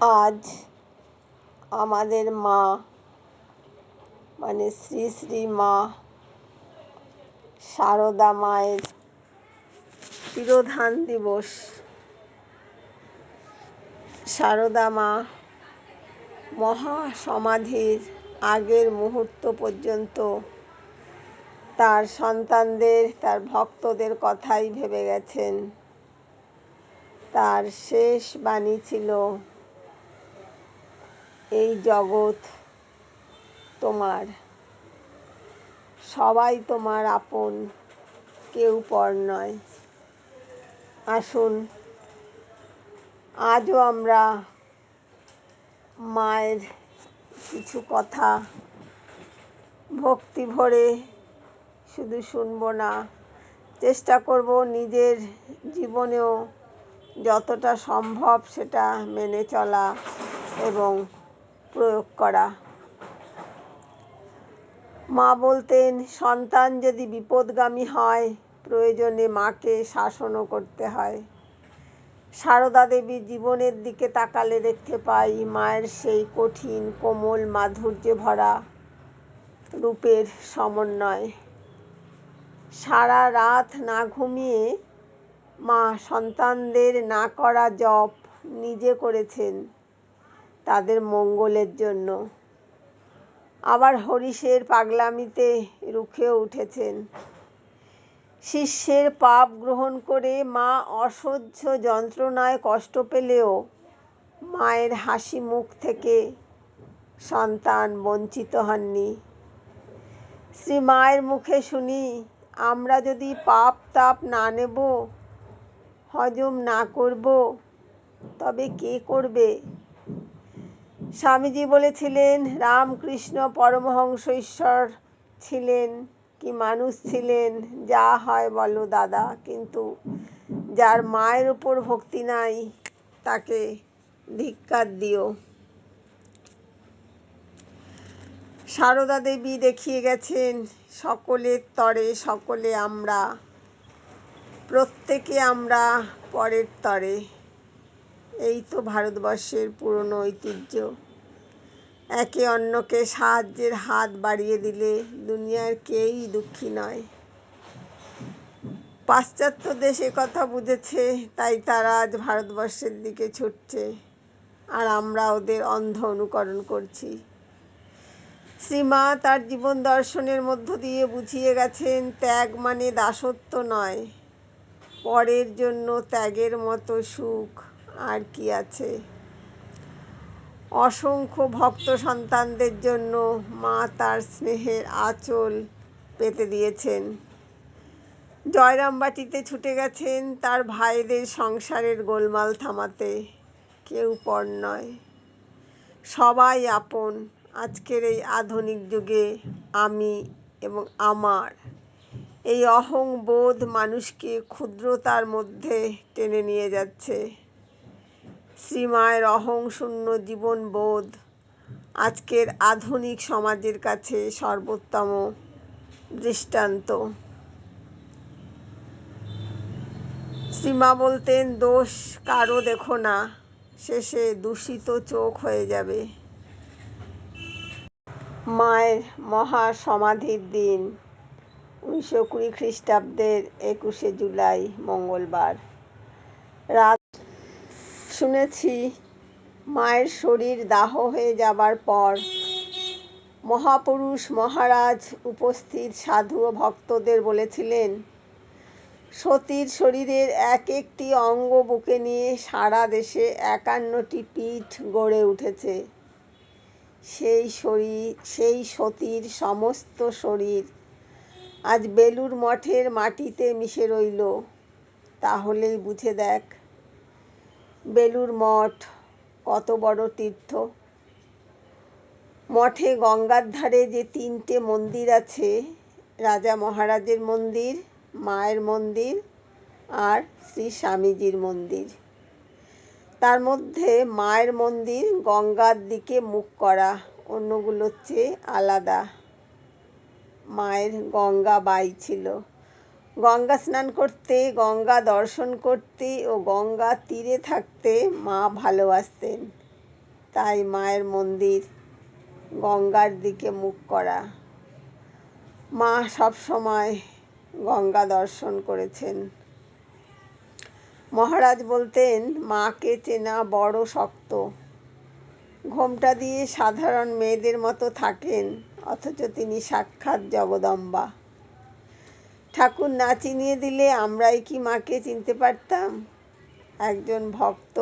আজ আমাদের মা মানে শ্রী শ্রী মা সারদা মায়ের তিরোধান দিবস। সারদা মা মহাসমাধির আগের মুহূর্ত পর্যন্ত তার সন্তানদের, তার ভক্তদের কথাই ভেবে গেছেন। তার শেষ বাণী ছিল এই জগৎ তোমার। সবাই তোমার আপন, কেউ পর নয়। আসুন, আজও আমরা মায়ের কিছু কথা ভক্তি ভরে শুধু শুনব না। চেষ্টা করব নিজের জীবনেও যতটা সম্ভব সেটা মেনে চলা এবং প্রয়োগ করা। মা বলতেন, সন্তান যদি বিপদগামী হয়, প্রয়োজনে মাকে শাসনও করতে হয়। সারদা দেবীর জীবনের দিকে তাকালে দেখতে পাই, মায়ের সেই কঠিন, কোমল মাধুর্যে ভরা রূপের সমন্বয়। সারা রাত না ঘুমিয়ে মা সন্তানদের না করা জপ নিজে করেছেন। তাদের মঙ্গলের জন্য। আবার হরিষের পাগলামিতে রুখে উঠেছেন। শিষ্যের পাপ গ্রহণ করে মা অসহ্য যন্ত্রণায় কষ্ট পেলেও মায়ের হাসি মুখ থেকে সন্তান বঞ্চিত হননি। শ্রী মায়ের মুখে শুনি, আমরা যদি পাপ তাপ না নেব, হজম না করব, তবে কে করবে? স্বামীজি বলেছিলেন, রামকৃষ্ণ পরমহংস ঈশ্বর ছিলেন, কি মানুষ ছিলেন, যা হয় বলো দাদা। কিন্তু যার মায়ের উপর ভক্তি নাই, তাকে ধিক্কার দিও। সারদা দেবী দেখিয়ে গেছেন সকলের তরে, সকলে আমরা, প্রত্যেকে আমরা পরের তরে। এই তো ভারতবর্ষের পুরনো ঐতিহ্য। একে অন্যকে সাহায্যের হাত বাড়িয়ে দিলে দুনিয়ার কেউই দুঃখী নয়। পাশ্চাত্য দেশে কথা বুঝেছে, তাই তারা আজ ভারতবর্ষের দিকে ছুটছে, আর আমরা ওদের অন্ধ অনুকরণ করছি। শ্রীমা তার জীবন দর্শনের মধ্য দিয়ে বুঝিয়ে গেছেন, ত্যাগ মানে দাসত্ব নয়, পরের জন্য ত্যাগের মতো সুখ। আর কি আছে? অসংখ্য ভক্ত সন্তানদের জন্য মা তার স্নেহের আঁচল পেতে দিয়েছেন। জয়রামবাটিতে ছুটে গেছেন তার ভাইদের সংসারের গোলমাল থামাতে। কেউ পর নয়। সবাই আপন। আজকের এই আধুনিক যুগে আমি এবং আমার এই অহং বোধ মানুষকে ক্ষুদ্রতার মধ্যে টেনে নিয়ে যাচ্ছে। শ্রীমায়ের অহং শূন্য জীবন বোধ আজকের আধুনিক সমাজের কাছে সর্বোত্তম দৃষ্টান্ত। শ্রীমা বলতেন, দোষ কারও দেখো না, শেষে দূষিত চোখ হয়ে যাবে। মায়ের মহা সমাধির দিন, উনিশশো কুড়ি খ্রিস্টাব্দের একুশে জুলাই, মঙ্গলবার। রাত শুনেছি, মায়ের শরীর দাহ হয়ে যাবার পর মহাপুরুষ মহারাজ উপস্থিত সাধু ও ভক্তদের বলেছিলেন, সতীর শরীরের এক একটি অঙ্গ বুকে নিয়ে সারা দেশে একান্নটি পীঠ গড়ে উঠেছে। সেই শরীর সেই সতীর সমস্ত শরীর আজ বেলুর মঠের মাটিতে মিশে রইল। তাহলেই বুঝে দেখ বেলুর মঠ, কত বড় তীর্থ। মঠে গঙ্গার ধারে যে তিনটে মন্দির আছে, রাজা মহারাজের মন্দির, মায়ের মন্দির আর শ্রী স্বামীজির মন্দির। তার মধ্যে মায়ের মন্দির গঙ্গার দিকে মুখ করা, অন্যগুলোর চেয়ে আলাদা। মায়ের গঙ্গা বাই ছিল। গঙ্গা স্নান করতে, গঙ্গা দর্শন করতে ও গঙ্গা তীরে থাকতে মা ভালোবাসতেন। তাই মায়ের মন্দির গঙ্গার দিকে মুখ করা। মা সব সময় গঙ্গা দর্শন করেছেন। মহারাজ বলতেন, মাকে চেনা বড় শক্ত। ঘোমটা দিয়ে সাধারণ মেয়েদের মতো থাকেন, অথচ তিনি সাক্ষাৎ জগদম্বা। ঠাকুর না চিনিয়ে দিলে আমরাই কি মাকে চিনতে পারতাম? একজন ভক্ত।